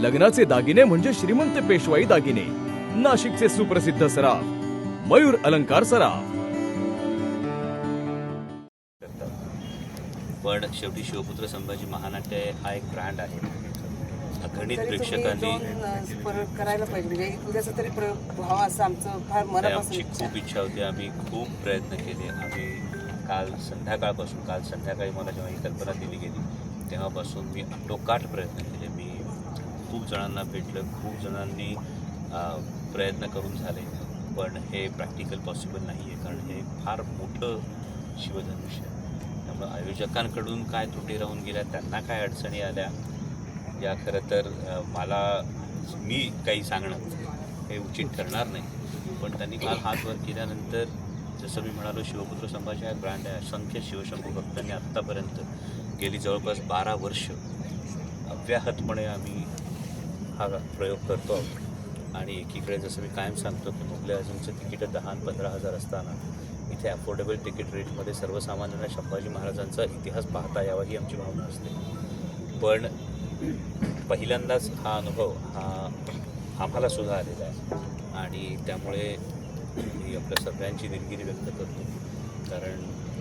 लग्नाचे दागिने म्हणजे श्रीमंत पेशवाई दागिने. नाशिकचे सुप्रसिद्ध सराफ मयूर अलंकार सराफ. पण शेवटी शिवपुत्र संभाजी महानाट्य हा एक ब्रँड आहे. तुम्ही प्रेक्षकांनी करायला पाहिजे. म्हणजे उद्याचा तरी प्रयोग व्हावा असं आमचं फार आमची इच्छा. खूप इच्छा होती. आम्ही खूप प्रयत्न केले. आम्ही काल संध्याकाळपासून काल संध्याकाळी मला जेव्हा ही कल्पना दिली गेली तेव्हापासून मी आटोकाट प्रयत्न केले. मी खूप जणांना भेटलं खूप जणांनी प्रयत्न करून झाले. पण हे प्रॅक्टिकल पॉसिबल नाही आहे कारण हे फार मोठं शिवधनुष्य आहे. त्यामुळं आयोजकांकडून काय त्रुटी राहून गेल्या त्यांना काय अडचणी आल्या या खरं तर मला मी काही सांगणं हे उचित ठरणार नाही. पण त्यांनी काल हात वर केल्यानंतर जसं मी म्हणालो शिवपुत्र संभाजी हा ब्रँड आहे. असंख्य शिवशंभू भक्तांनी आत्तापर्यंत गेली जवळपास बारा वर्ष. अव्याहतपणे आम्ही हा प्रयोग करतो आहोत आणि एकीकडे जसं मी कायम सांगतो की मुघल आझमचं तिकीट दहा पंधरा हजार असताना इथे अफोर्डेबल तिकीट रेटमध्ये सर्वसामान्यांना संभाजी महाराजांचा इतिहास पाहता यावा ही आमची भावना असते. पण पहिल्यांदाच हा अनुभव हा आम्हाला सुद्धा आलेला आहे. आणि त्यामुळे मी आपल्या सगळ्यांची दिलगिरी व्यक्त करतो. कारण